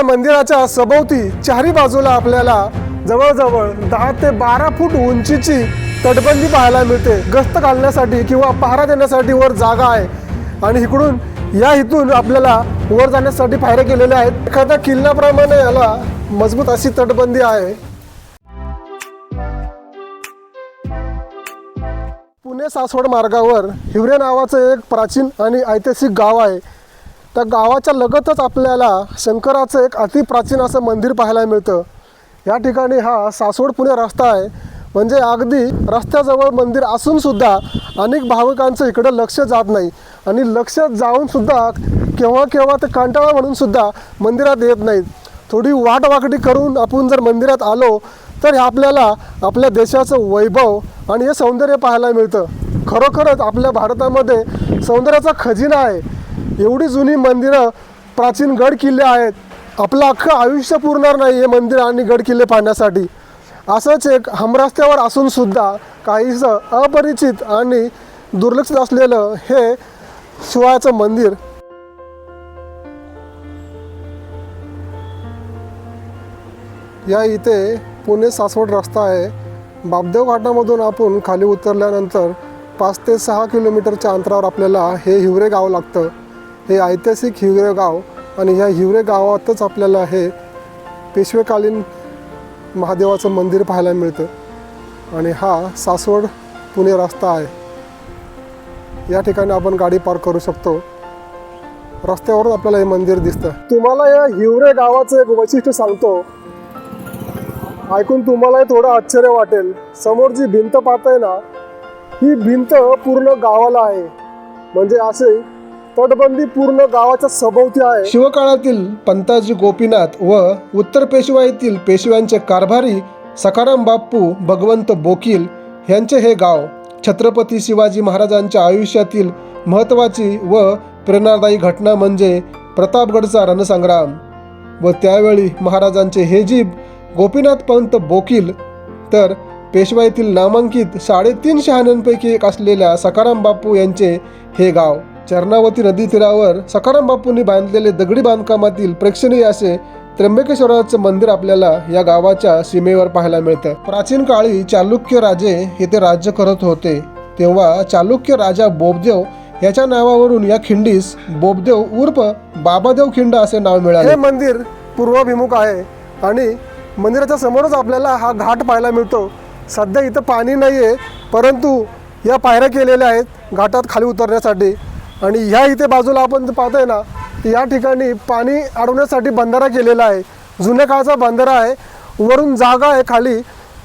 या मंदिराच्या सभोवती चारी बाजूला आपल्याला जवळजवळ दहा ते बारा फूट उंचीची तटबंदी पाहायला मिळते. गस्त घालण्यासाठी किंवा पहारा देण्यासाठी वर जागा आहे. आणि इकडून या इथून आपल्याला वर जाण्यासाठी पायऱ्या केलेल्या आहेत. एखाद्या किल्ल्याप्रमाणे याला मजबूत अशी तटबंदी आहे. पुणे सासवड मार्गावर हिवरे नावाचं एक प्राचीन आणि ऐतिहासिक गाव आहे. त्या गावाच्या लगतच आपल्याला शंकराचं एक अतिप्राचीन असं मंदिर पाहायला मिळतं. या ठिकाणी हा सासवड पुणे रस्ता आहे. म्हणजे अगदी रस्त्याजवळ मंदिर असूनसुद्धा अनेक भाविकांचं इकडं लक्ष जात नाही. आणि लक्ष जाऊनसुद्धा केव्हा केव्हा ते कंटाळा म्हणूनसुद्धा मंदिरात येत नाहीत. थोडी वाटवाकडी करून आपण जर मंदिरात आलो तर हे आपल्याला आपल्या देशाचं वैभव आणि हे सौंदर्य पाहायला मिळतं. खरोखरच आपल्या भारतामध्ये सौंदर्याचा खजिना आहे. एवढी जुनी मंदिरं प्राचीन गड किल्ले आहेत. आपलं अख्खं आयुष्य पुरणार नाही हे मंदिर आणि गड किल्ले पाहण्यासाठी. असंच एक हमरस्त्यावर असूनसुद्धा काहीसं अपरिचित आणि दुर्लक्षित असलेलं हे शिवायाचं मंदिर. या इथे पुणे सासवड रस्ता आहे. बापदेव घाटामधून आपण खाली उतरल्यानंतर पाच ते सहा किलोमीटरच्या अंतरावर आपल्याला हे हिवरे गाव लागतं. हे ऐतिहासिक हिवरे गाव आणि ह्या हिवरे गावातच आपल्याला हे पेशवेकालीन महादेवाचं मंदिर पाहायला मिळतं. आणि हा सासवड पुणे रस्ता आहे. या ठिकाणी आपण गाडी पार्क करू शकतो. रस्त्यावरून आपल्याला हे मंदिर दिसतं. तुम्हाला या हिवरे गावाचं एक वैशिष्ट्य सांगतो. ऐकून तुम्हालाही थोडं आश्चर्य वाटेल. समोर जी भिंत पाहताय ना ही भिंत पूर्ण गावाला आहे. म्हणजे असे तटबंदी पूर्ण गावाच्या सभोवती आहे. शिवकाळातील पंताजी गोपीनाथ व उत्तर पेशवाईतील पेशव्यांचे कारभारी सखाराम बाप्पू भगवंत बोकील यांचे हे गाव छत्रपती शिवाजी महाराजांच्या आयुष्यातील महत्त्वाची व प्रेरणादायी घटना म्हणजे प्रतापगडचा रणसंग्राम. व त्यावेळी महाराजांचे हे जीब गोपीनाथ पंत बोकील तर पेशवाईतील नामांकित साडेतीन शहाण्यांपैकी एक असलेल्या सकाराम बापू यांचे हे गाव. चरणावती नदी तीरावर सखाराम बापूंनी बांधलेले दगडी बांधकामातील प्रेक्षणीय असे त्र्यंबकेश्वराचं मंदिर आपल्याला या गावाच्या सीमेवर पाहायला मिळतं. प्राचीन काळी चालुक्य राजे येथे राज्य करत होते. तेव्हा चालुक्य राजा बोबदेव याच्या नावावरून या खिंडीस बोबदेव उर्फ बाबादेव खिंड असे नाव मिळाले. हे मंदिर पूर्वाभिमुख आहे आणि मंदिराच्या समोरच आपल्याला हा घाट पाहायला मिळतो. सध्या इथं पाणी नाही आहे परंतु या पायऱ्या केलेल्या आहेत घाटात खाली उतरण्यासाठी. आणि ह्या इथे बाजूला आपण पाहतोय ना या ठिकाणी पाणी अडवण्यासाठी बंधारा केलेला आहे. जुन्या काळचा बंधारा आहे. वरून जागा आहे खाली.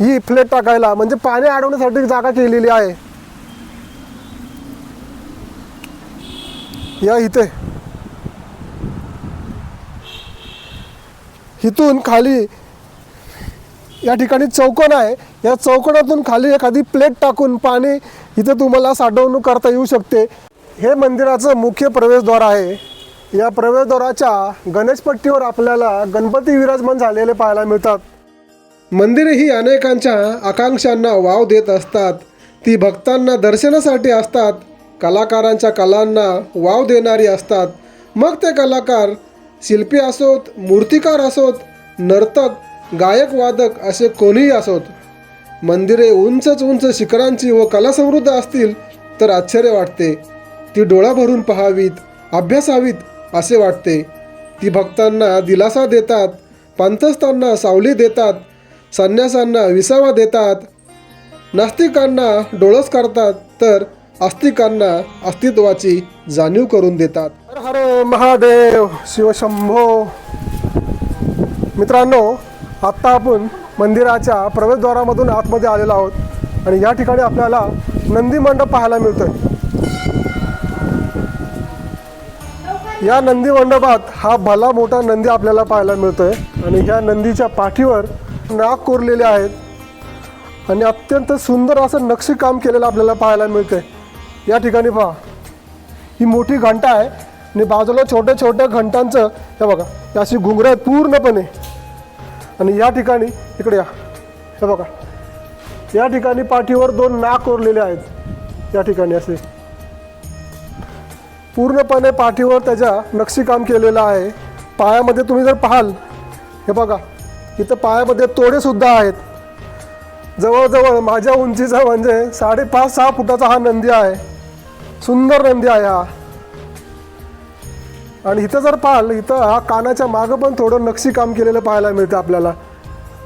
ही फ्लेट टाकायला म्हणजे पाणी अडवण्यासाठी जागा केलेली आहे. या इथे. इथून खाली या ठिकाणी चौकण आहे. या चौकोनातून खाली एखादी प्लेट टाकून पाणी इथे तुम्हाला साठवणूक करता येऊ शकते. हे मंदिराचं मुख्य प्रवेशद्वार आहे. या प्रवेशद्वाराच्या गणेशपट्टीवर आपल्याला गणपती विराजमान झालेले पाहायला मिळतात. मंदिरे ही अनेकांच्या आकांक्षांना वाव देत असतात. ती भक्तांना दर्शनासाठी असतात. कलाकारांच्या कलांना वाव देणारी असतात. मग ते कलाकार शिल्पी असोत मूर्तिकार असोत नर्तक गायक वादक असे कोणीही असोत. मंदिरे उंचच उंच शिखरांची व कलासमृद्ध असतील तर आश्चर्य वाटते. ती डोळा भरून पहावीत अभ्यासावीत असे वाटते. ती भक्तांना दिलासा देतात पंथस्थांना सावली देतात संन्यासांना विसावा देतात. नास्तिकांना डोळस करतात तर आस्तिकांना अस्तित्वाची जाणीव करून देतात. हर हर महादेव शिवशंभो मित्रांनो आत्ता आपण मंदिराच्या प्रवेशद्वारामधून आतमध्ये आलेलो आहोत आणि या ठिकाणी आपल्याला नंदी मंडप पाहायला मिळतोय. या नंदी मंडपात हा भला मोठा नंदी आपल्याला पाहायला मिळतोय. आणि ह्या नंदीच्या पाठीवर नाग कोरलेले आहेत. आणि अत्यंत सुंदर असं नक्षीकाम केलेलं आपल्याला पाहायला मिळतंय. या ठिकाणी पहा. ही मोठी घंटा आहे. आणि बाजूला छोट्या छोट्या घंटांचं हे बघा या अशी घुंगरं आहेत पूर्णपणे. आणि या ठिकाणी इकडे या. हे बघा. या ठिकाणी पाठीवर दोन नाक कोरलेले आहेत. या ठिकाणी असे. पूर्णपणे पाठीवर त्याच्या नक्षीकाम केलेलं आहे. पायामध्ये तुम्ही जर पाहाल हे बघा इथं पायामध्ये तोडेसुद्धा आहेत. जवळजवळ माझ्या उंचीचा म्हणजे साडेपाच सहा फुटाचा हा नंदी आहे. सुंदर नंदी आहे हा. आणि इथं जर पाहाल इथं हा कानाच्या मागं पण थोडं नक्षीकाम केलेलं पाहायला मिळतं आपल्याला.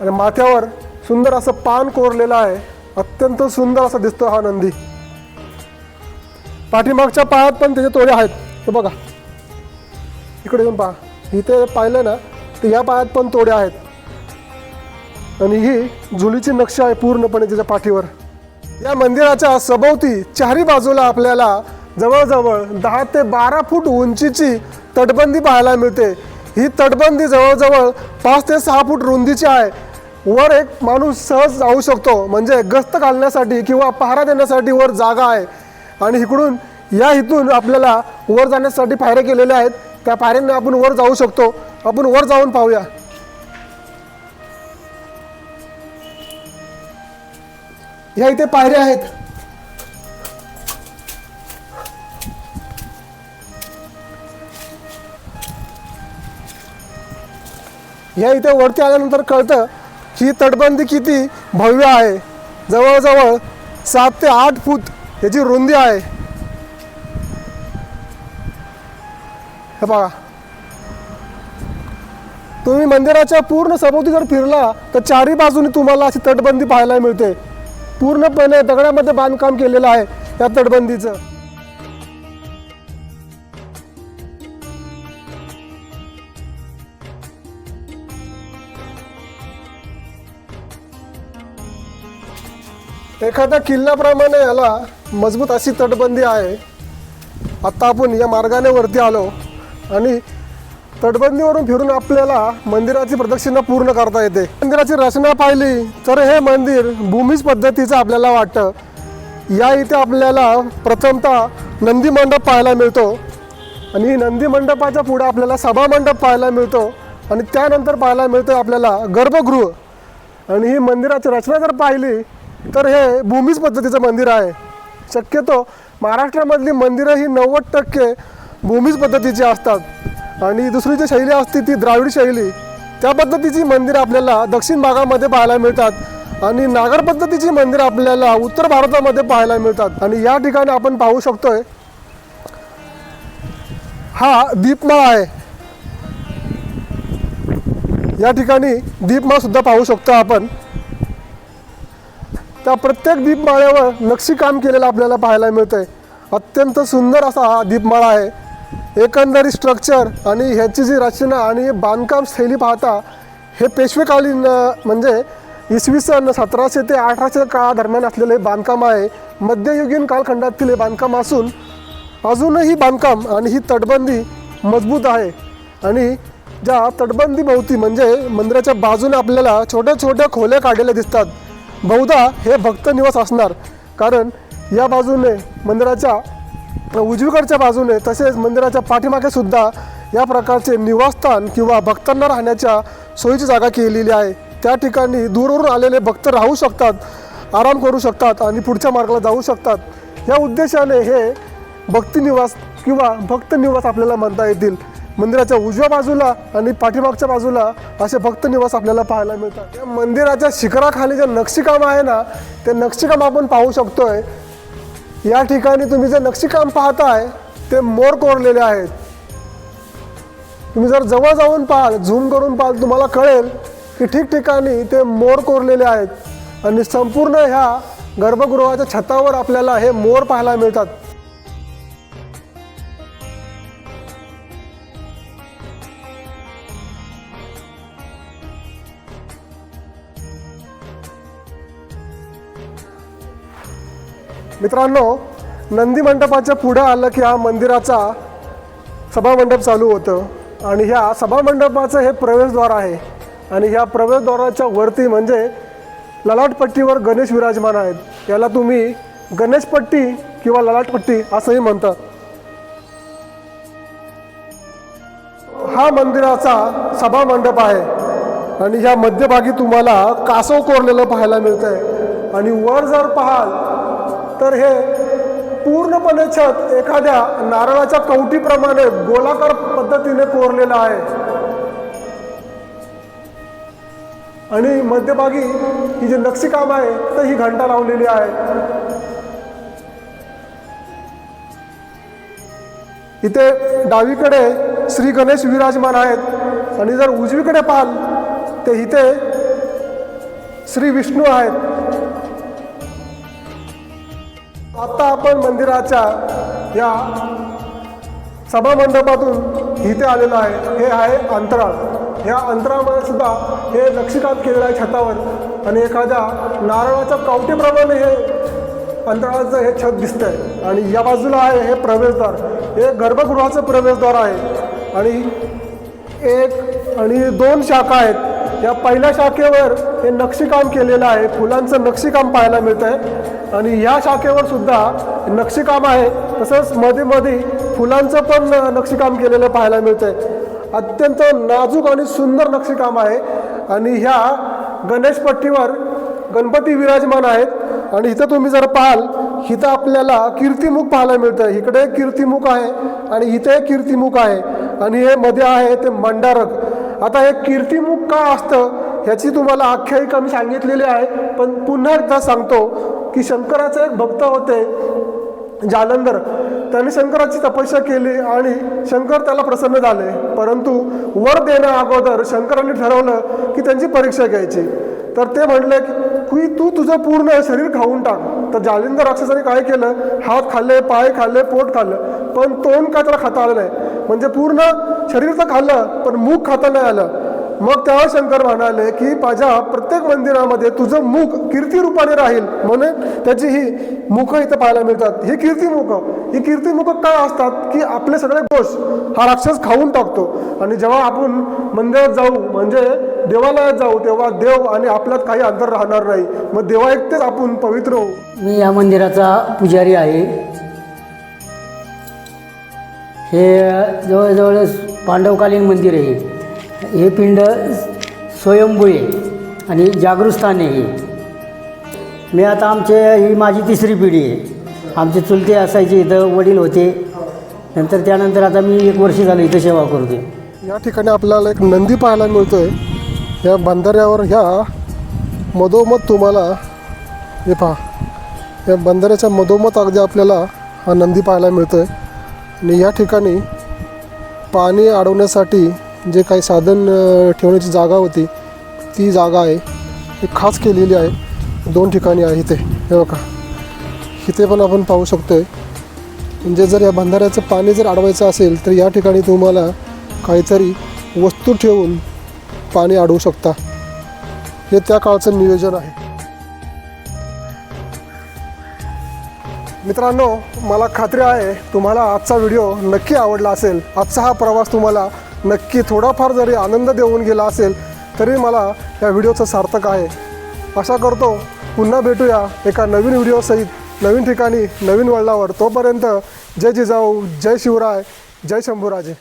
आणि माथ्यावर सुंदर असं पान कोरलेलं आहे. अत्यंत सुंदर असा दिसतो हा नंदी. पाठीमागच्या पायात पण त्याचे तोडे आहेत. हे बघा. इकडे येऊन पहा. इथे पाहिलं ना तर या पायात पण तोडे आहेत. आणि ही झुलीची नक्षी आहे पूर्णपणे त्याच्या पाठीवर. या मंदिराच्या सभोवती चारी बाजूला आपल्याला जवळजवळ दहा ते बारा फूट उंचीची तटबंदी पाहायला मिळते. ही तटबंदी जवळजवळ पाच ते सहा फूट रुंदीची आहे. वर एक माणूस सहज जाऊ शकतो. म्हणजे गस्त घालण्यासाठी किंवा पहारा देण्यासाठी वर जागा आहे. आणि इकडून या इथून आपल्याला वर जाण्यासाठी पायऱ्या केलेल्या आहेत. त्या पायऱ्यांना आपण वर जाऊ शकतो. आपण वर जाऊन पाहूया. ह्या इथे पायऱ्या आहेत. ह्या इथे वरती आल्यानंतर कळतं की तटबंदी किती भव्य आहे. जवळजवळ सात ते आठ फूट याची रुंदी आहे. हे बघा. तुम्ही मंदिराच्या पूर्ण सभोवती जर फिरला तर चारी बाजूने तुम्हाला अशी तटबंदी पाहायला मिळते. पूर्णपणे दगडामध्ये बांधकाम केलेलं आहे या तटबंदीचं. एखाद्या किल्ल्याप्रमाणे याला मजबूत अशी तटबंदी आहे. आत्ता आपण या मार्गाने वरती आलो आणि तटबंदीवरून फिरून आपल्याला मंदिराची प्रदक्षिणा पूर्ण करता येते. मंदिराची रचना पाहिली तर हे मंदिर भूमीज पद्धतीचं आपल्याला वाटतं. या इथे आपल्याला प्रथमतः नंदी मंडप पाहायला मिळतो आणि नंदी मंडपाच्या पुढे आपल्याला सभा मंडप पाहायला मिळतो आणि त्यानंतर पाहायला मिळतं आपल्याला गर्भगृह. आणि ही मंदिराची रचना जर पाहिली तर हे भूमीज पद्धतीचं मंदिर आहे. शक्यतो महाराष्ट्रामधली मंदिरं ही नव्वद टक्के भूमीज पद्धतीची असतात. आणि दुसरी जी शैली असते ती द्राविड शैली. त्या पद्धतीची मंदिरं आपल्याला दक्षिण भागामध्ये पाहायला मिळतात आणि नागर पद्धतीची मंदिरं आपल्याला उत्तर भारतामध्ये पाहायला मिळतात. आणि या ठिकाणी आपण पाहू शकतोय हा दीपमाळ आहे. या ठिकाणी दीपमाळ सुद्धा पाहू शकतो आपण. त्या प्रत्येक दीपमाळ्यावर नक्षीकाम केलेलं आपल्याला पाहायला मिळतं आहे अत्यंत सुंदर असा हा दीपमाळा आहे. एकंदरीत स्ट्रक्चर आणि ह्याची जी रचना आणि बांधकाम शैली पाहता हे पेशवेकालीन म्हणजे इसवी सन सतराशे ते अठराशे काळादरम्यान असलेले बांधकाम आहे. मध्ययुगीन कालखंडातील हे बांधकाम असून अजूनही बांधकाम आणि ही तटबंदी मजबूत आहे. आणि ज्या तटबंदीभोवती म्हणजे मंदिराच्या बाजूने आपल्याला छोट्या छोट्या खोल्या काढलेल्या दिसतात. बहुधा हे भक्त निवास असणार. कारण या बाजूने मंदिराच्या उजवीकडच्या बाजूने तसेच मंदिराच्या पाठीमागे सुद्धा या प्रकारचे निवासस्थान किंवा भक्तांना राहण्याच्या सोयीची जागा केलेली आहे. त्या ठिकाणी दूरवरून आलेले भक्त राहू शकतात आराम करू शकतात आणि पुढच्या मार्गाला जाऊ शकतात. या उद्देशाने हे भक्तनिवास किंवा भक्त निवास आपल्याला म्हणता येतील. मंदिराच्या उजव्या बाजूला आणि पाठीमागच्या बाजूला असे भक्त निवास आपल्याला पाहायला मिळतात. या मंदिराच्या शिखराखाली जे नक्षीकाम आहे ना ते नक्षीकाम आपण पाहू शकतोय. या ठिकाणी तुम्ही जे नक्षीकाम पाहताय ते मोर कोरलेले आहेत. तुम्ही जर जवळ जाऊन पाहाल झूम करून पाहाल तुम्हाला कळेल की ठिकठिकाणी ते मोर कोरलेले आहेत. आणि संपूर्ण ह्या गर्भगृहाच्या छतावर आपल्याला हे मोर पाहायला मिळतात. मित्रांनो नंदी मंडपाच्या पुढं आलं की हा मंदिराचा सभामंडप चालू होतं. आणि ह्या सभामंडपाचं हे प्रवेशद्वार आहे. आणि ह्या प्रवेशद्वाराच्या वरती म्हणजे ललाटपट्टीवर गणेश विराजमान आहेत. याला तुम्ही गणेशपट्टी किंवा ललाटपट्टी असंही म्हणतात. हा मंदिराचा सभामंडप आहे. आणि ह्या मध्यभागी तुम्हाला कासव कोरलेलं पाहायला मिळतंय. आणि वर जर पाहाल तर हे पूर्णपणे छत एखाद्या नारळाच्या कवटीप्रमाणे गोलाकार पद्धतीने कोरलेलं आहे. आणि मध्यभागी ही जे नक्षीकाम आहे तर ही घंटा लावलेली आहे. इथे डावीकडे श्री गणेश विराजमान आहेत. आणि जर उजवीकडे पाहाल तर इथे श्री विष्णू आहेत. भगवान मंदिराच्या या सभा मंडपातून इथे आलेलं आहे. हे आहे अंतराळ. या अंतराळमध्ये सुद्धा हे नक्षीकाम केलेलं आहे छतावर. आणि एखाद्या नारळाच्या कावटीप्रमाणे हे अंतराळाचं हे छत दिसतंय. आणि या बाजूला आहे हे प्रवेशद्वार. हे गर्भगृहाचं प्रवेशद्वार आहे. आणि एक आणि दोन शाखा आहेत. या पहिल्या शाखेवर हे नक्षीकाम केलेलं आहे. फुलांचं नक्षीकाम पाहायला मिळतं आहे आणि या शाखेवर सुद्धा नक्षीकाम आहे. तसंच मध्ये मध्ये फुलांचं पण नक्षीकाम केलेलं पाहायला मिळतं आहे अत्यंत नाजूक आणि सुंदर नक्षीकाम आहे. आणि ह्या गणेशपट्टीवर गणपती विराजमान आहेत. आणि इथं तुम्ही जर पाहाल इथं आपल्याला कीर्तिमुख पाहायला मिळतं इकडे कीर्तिमुख आहे आणि इथे कीर्तिमुख आहे. आणि हे मध्ये आहे ते मंडारक. आता हे कीर्तिमुख का असतं ह्याची तुम्हाला आख्यायिका मी सांगितलेली आहे. पण पुन्हा एकदा सांगतो की शंकराचे एक भक्त होते जालंधर. त्यांनी शंकराची तपस्या केली आणि शंकर त्याला प्रसन्न झाले. परंतु वर देण्या अगोदर शंकरांनी ठरवलं की त्यांची परीक्षा घ्यायची. तर ते म्हणले की तू तुझं पूर्ण शरीर खाऊन टाक. तर जालिंदर राक्षसाने काय केलं? हात खाल्ले पाय खाल्ले पोट खाल्लं. पण तोंड काय त्याला खाता आलं नाही. म्हणजे पूर्ण शरीर तर खाल्लं पण मूग खाता नाही आलं. मग तेव्हा शंकर म्हणाले की माझ्या प्रत्येक मंदिरामध्ये तुझं मुख कीर्तिरूपाने राहील. म्हणून त्याची ही मुख इथं पाहायला मिळतात. ही कीर्तिमुख ही कीर्तिमुखं काय असतात? की आपले सगळे दोष हा राक्षस खाऊन टाकतो. आणि जेव्हा आपण मंदिरात जाऊ म्हणजे देवालयात जाऊ तेव्हा देव आणि आपल्यात काही अंतर राहणार नाही. मग देवा एकटेच आपण पवित्र होऊ. मी या मंदिराचा पुजारी आहे. हे जवळजवळ पांडवकालीन मंदिर आहे. हे पिंड स्वयंभू आणि जागृतस्थान आहे मी आता आमचे ही माझी तिसरी पिढी आहे. आमचे चुलते असायचे इथं वडील होते. नंतर त्यानंतर आता मी एक वर्ष झालं इथं सेवा करते या ठिकाणी आपल्याला एक नंदी पाहायला मिळतो आहे या बंधाऱ्यावर ह्या मधोमध तुम्हाला हे पहा. या बंधाऱ्याच्या मधोमध अगदी आपल्याला हा नंदी पाहायला मिळतो आहे आणि या ठिकाणी पाणी अडवण्यासाठी जे काही साधन ठेवण्याची जागा होती ती जागा आहे. ही खास केलेली आहे. दोन ठिकाणी आहे इथे. हे बघा. इथे पण आपण पाहू शकतो आहे म्हणजे जर या बंधाऱ्याचं पाणी जर अडवायचं असेल तर या ठिकाणी तुम्हाला काहीतरी वस्तू ठेवून पाणी अडवू शकता. हे त्या काळचं नियोजन आहे. मित्रांनो मला खात्री आहे तुम्हाला आजचा व्हिडिओ नक्की आवडला असेल. आजचा हा प्रवास तुम्हाला नक्की थोडाफार जरी आनंद देऊन गेला असेल तरी मला या व्हिडिओचं सार्थक आहे. आशा करतो पुन्हा भेटूया एका नवीन व्हिडिओसहित नवीन ठिकाणी नवीन वळणावर. तोपर्यंत जय जिजाऊ जय शिवराय जय शंभूराजे.